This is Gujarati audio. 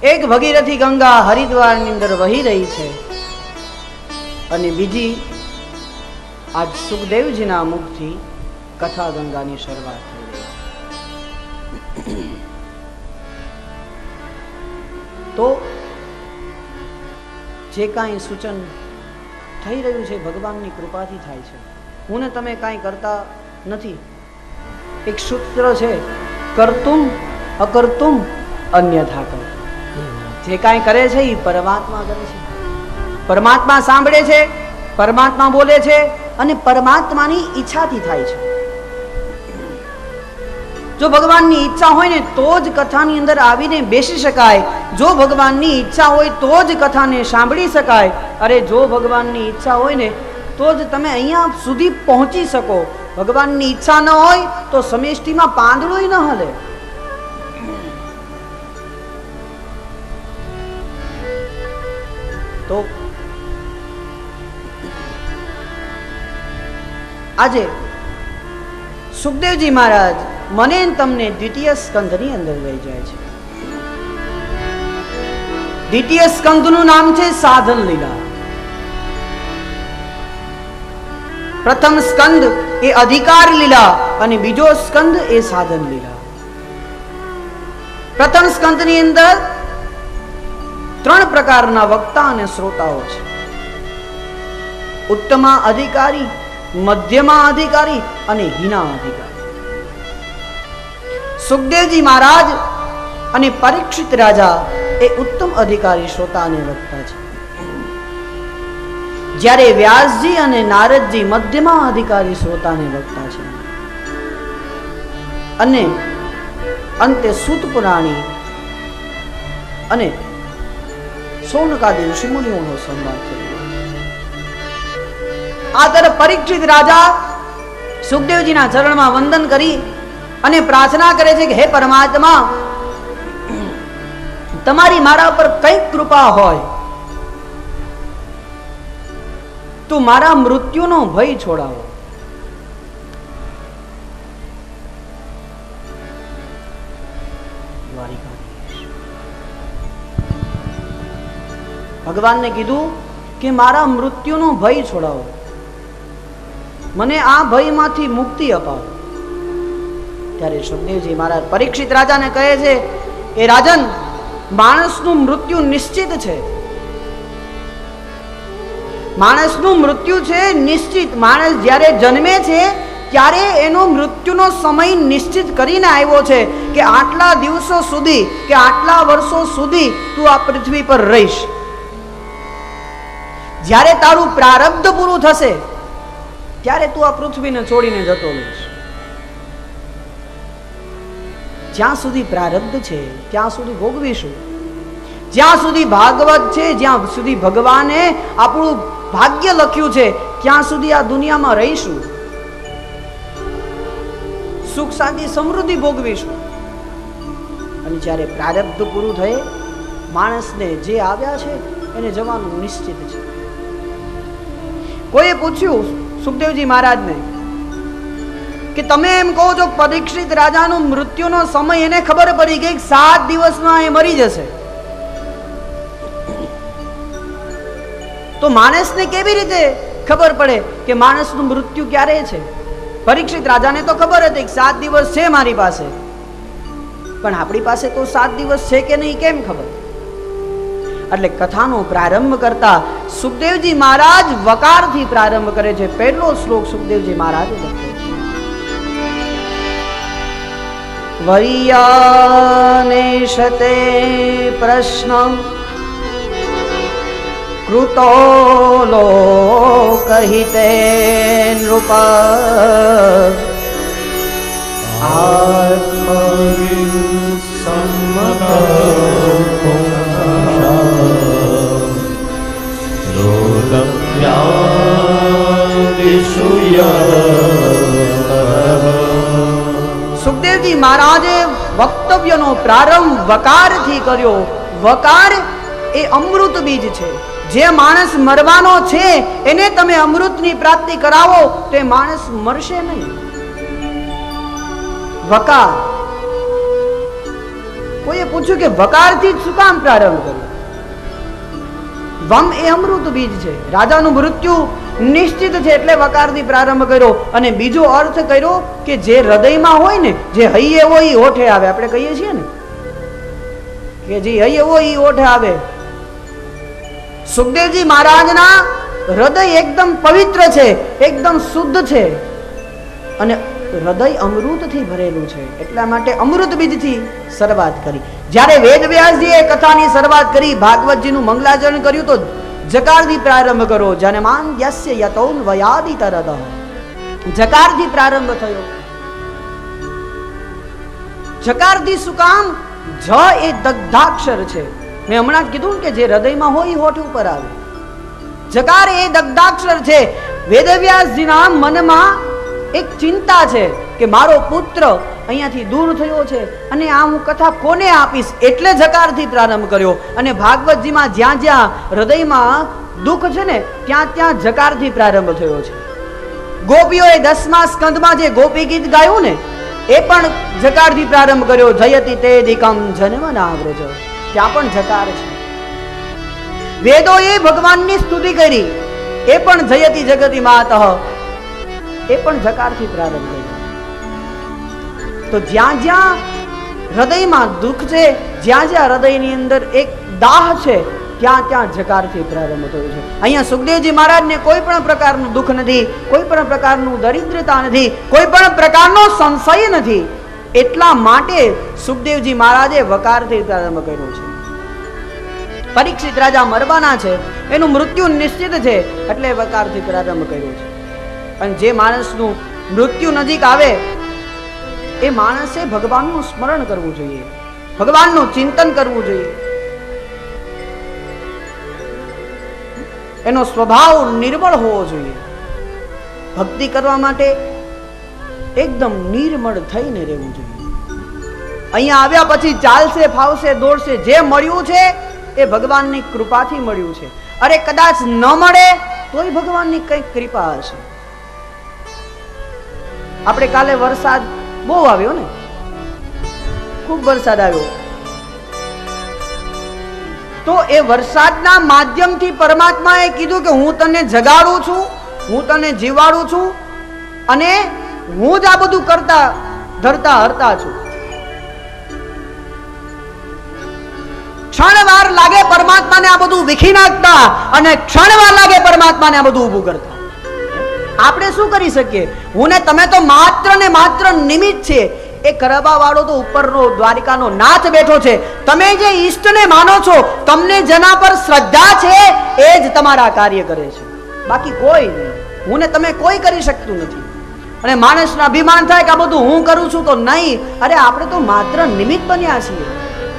એક ભગીરથી ગંગા હરિદ્વારની અંદર વહી રહી છે. અને બીજી આજ સુખદેવજીના મુખથી કથા ગંગાની શરૂઆત થઈ રહી તો જે કાંઈ સૂચન થઈ રહ્યું છે, ભગવાનની કૃપાથી થાય છે. હું ને તમે કાંઈ કરતા નથી. એક સૂત્ર છે કરતું અકર્તુમ અન્યથા કર જે કાંઈ કરે છે એ પરમાત્મા કરે છે. પરમાત્મા સાંભળે છે, પરમાત્મા બોલે છે અને પરમાત્માની ઈચ્છાથી થાય છે. જો ભગવાનની ઈચ્છા હોય ને તો જ કથાની અંદર આવીને બેસી શકાય. જો ભગવાનની ઈચ્છા હોય તો જ કથાને સાંભળી શકાય. અરે જો ભગવાનની ઈચ્છા હોય ને તો જ તમે અહીંયા સુધી પહોંચી શકો. ભગવાનની ઈચ્છા ન હોય તો સમિષ્ટિમાં પાંદડું ન હલે. તો આજે સુખદેવજી મહારાજ મને તમને દ્વિતીય સ્કંધની અંદર લઈ જાય છે. દ્વિતીય સ્કંધનું નામ છે સાધન લીલા. પ્રથમ સ્કંદ એ અધિકાર લીલા અને બીજો સ્કંદ એ સાધન લીલા. પ્રથમ સ્કંદની અંદર ત્રણ પ્રકારના વક્તા અને શ્રોતાઓ છે. ઉત્તમા અધિકારી, મધ્યમાં અધિકારી અને હિના અધિકારી. સુખદેવજી મહારાજ અને પરીક્ષિત રાજા એ ઉત્તમ અધિકારી, શ્રોતા અને વક્તા છે. જ્યારે વ્યાસજી અને નારદજી મધ્યમાં અધિકારી, શ્રોતા અને વક્તા છે. અને અંતે સુત પુરાણી અને સૌનકાદી ઋષિમુનિઓનો સન્માન થયો આ તરફ પરીક્ષિત રાજા સુખદેવજીના ચરણમાં વંદન કરી અને પ્રાર્થના કરે છે કે, હે પરમાત્મા, તમારી મારા પર કઈ કૃપા હોય. તો મારા મૃત્યુનો ભય છોડાવો. ભગવાનને કીધું કે મારા મૃત્યુનો ભય છોડાવો. મને આ ભયમાંથી મુક્તિ અપાવો. ત્યારે સુખદેવજી મહારાજ પરીક્ષિત રાજાને કહે છે એ રાજન, માણસનું મૃત્યુ નિશ્ચિત છે. માણસનું મૃત્યુ છે નિશ્ચિત. માણસ જ્યારે જન્મે છે, ત્યારે એનો મૃત્યુનો સમય નિશ્ચિત કરીને આવ્યો છે કે આટલા દિવસો સુધી, કે આટલા વર્ષો સુધી તું આ પૃથ્વી પર રહીશ. જ્યારે તારું પ્રારબ્ધ પૂરું થશે, ત્યારે તું આ પૃથ્વીને છોડીને જતો રહીશ. જ્યાં સુધી પ્રારબ્ધ છે, ત્યાં સુધી ભોગવીશું. જ્યાં સુધી ભાગવત છે, જ્યાં સુધી ભગવાને આપણું ભાગ્ય લખ્યું છે, ત્યાં સુધી આ દુનિયામાં રહીશું. સુખ, શાંતિ, સમૃદ્ધિ ભોગવીશું. અને જ્યારે પ્રારબ્ધ પૂરું થયે, માણસને જે આવ્યા છે, એને જવાનું નિશ્ચિત છે. કોઈએ પૂછ્યું સુખદેવજી મહારાજને કે તમે એમ કહો છો પરીક્ષિત રાજાનો મૃત્યુનો સમય એને ખબર પડી ગઈ સાત દિવસમાં એ મરી જશે. તો માણસને કેવી રીતે ખબર પડે કે માણસનું મૃત્યુ ક્યારે છે? પરીક્ષિત રાજાને તો ખબર હતી કે સાત દિવસ છે મારી પાસે. પણ આપણી પાસે તો સાત દિવસ છે કે નહીં કેમ ખબર? એટલે કથાનો પ્રારંભ કરતા સુખદેવજી મહારાજ વકારથી પ્રારંભ કરે છે. પહેલો શ્લોક સુખદેવજી મહારાજ લખ્યો છે. વૈયાનેશતે પ્રશ્ન કૃતો લોકહિતે નૃપ સુખદેવજી મહારાજે વક્તવ્યનો પ્રારંભ વકારથી કર્યો. વકાર એ અમૃત બીજ છે. જે માણસ મરવાનો છે, એને તમે અમૃતની પ્રાપ્તિ કરાવો, તે માણસ મરશે નહીં. વકાર. કોઈએ પૂછ્યું કે વકારથી જ શું કામ પ્રારંભ કર્યો? વમ એ અમૃત બીજ છે. રાજાનું મૃત્યુ નિશ્ચિત છે એટલે વકારથી પ્રારંભ કર્યો અને બીજો અર્થ કર્યો કે જે હૃદયમાં હોય ને, જે હૈયે હોય એ ઓઠે આવે. આપણે કહીએ છીએ ને કે જે હૈયે હોય એ ઓઠે આવે. સુખદેવજી મહારાજના હૃદય એકદમ પવિત્ર છે, એકદમ શુદ્ધ છે અને હૃદય અમૃતથી ભરેલું છે. એટલા માટે અમૃત બીજથી શરૂઆત કરી. જ્યારે વેદવ્યાસજીએ કથાની શરૂઆત કરી, ભાગવતજીનું મંગલાચરણ કર્યું તો જકારથી પ્રારંભ કરો જનમાન યસ્ય યતૌન વયાદિ તરદ જકારથી પ્રારંભ થયો જકારથી શું કામ જ એ દગ્ધાક્ષર છે મેં હમણાં જ કીધું કે જે હૃદયમાં હોય હોઠ ઉપર આવે. જકાર એ દગ્ધાક્ષર છે. વેદવ્યાસજીના મનમાં એક ચિંતા છે કે મારો પુત્ર અહીંયાથી દૂર થયો છે અને આ હું કથા કોને આપીશ? એટલે જકારથી પ્રારંભ કર્યો. અને ભાગવતજીમાં જ્યાં જ્યાં હૃદયમાં દુઃખ છે ને, ત્યાં ત્યાં જકારથી પ્રારંભ થયો છે. ગોપીઓએ દસમા સ્કંદમાં જે ગોપી ગીત ગાયું ને, એ પણ જકારથી પ્રારંભ કર્યો. જયતિ તે દિકમ જન્મ નાવ્રજ ત્યાં પણ જકાર છે. વેદોએ ભગવાનની સ્તુતિ કરી. એ પણ જયતિ જગતિ માતઃ એ પણ જકારથી પ્રારંભ કર્યો. તો જ્યાં જ્યાં હૃદયમાં દુઃખ છે, જ્યાં જ્યાં હૃદયની અંદર એક દાહ છે, ત્યાં ત્યાં જકારથી પ્રારંભ થયો છે. અહીંયા સુખદેવજી મહારાજને કોઈ પણ પ્રકારનું દુઃખ નથી, કોઈ પણ પ્રકારનું દરિદ્રતા નથી, કોઈ પણ પ્રકારનો સંશય નથી. એટલા માટે સુખદેવજી મહારાજે વકારથી પ્રારંભ કર્યો છે. પરીક્ષિત રાજા મરવાના છે, એનું મૃત્યુ નિશ્ચિત છે, એટલે વકારથી પ્રારંભ કર્યો છે. અને જે માણસનું મૃત્યુ નજીક આવે એ માણસે ભગવાનનું સ્મરણ કરવું જોઈએ. ભગવાનનું ચિંતન કરવું જોઈએ. એનો સ્વભાવ નિર્મળ હોવો જોઈએ. ભક્તિ કરવા માટે એકદમ નિર્મળ થઈને રહેવું જોઈએ. અહીંયા આવ્યા પછી ચાલશે, ફાવશે, દોડશે, જે મળ્યું છે એ ભગવાનની કૃપાથી મળ્યું છે. અરે કદાચ ન મળે, તોય ભગવાનની કંઈક કૃપા હશે. આપણે કાલે વરસાદ બહુ આવ્યો ને? ખૂબ વરસાદ આવ્યો. તો એ વરસાદના માધ્યમથી પરમાત્માએ કીધું કે હું તને જગાડું છું, હું તને જીવાડું છું અને હું જ આ બધું કરતા, ધરતા, હરતા છું. ક્ષણવાર લાગે પરમાત્માને આ બધું વિખી નાખતા અને ક્ષણવાર લાગે પરમાત્માને આ બધું ઊભું કરતા. આપણે શું કરી શકીએ? હું ને તમે તો માત્ર ને માત્ર નિમિત્ત છે એ કરવા વાળો તો ઉપરનો દ્વારિકાનો નાથ બેઠો છે. તમે જે ઈષ્ટને માનો છો, તમને જેના પર શ્રદ્ધા છે, એ જ તમારા કાર્ય કરે છે. બાકી કોઈ નહીં. હું ને તમે કોઈ કરી શકતું નથી. અને માણસના અભિમાન થાય કે આ બધું હું કરું છું તો નહીં. અરે, આપણે તો માત્ર નિમિત્ત બન્યા છીએ.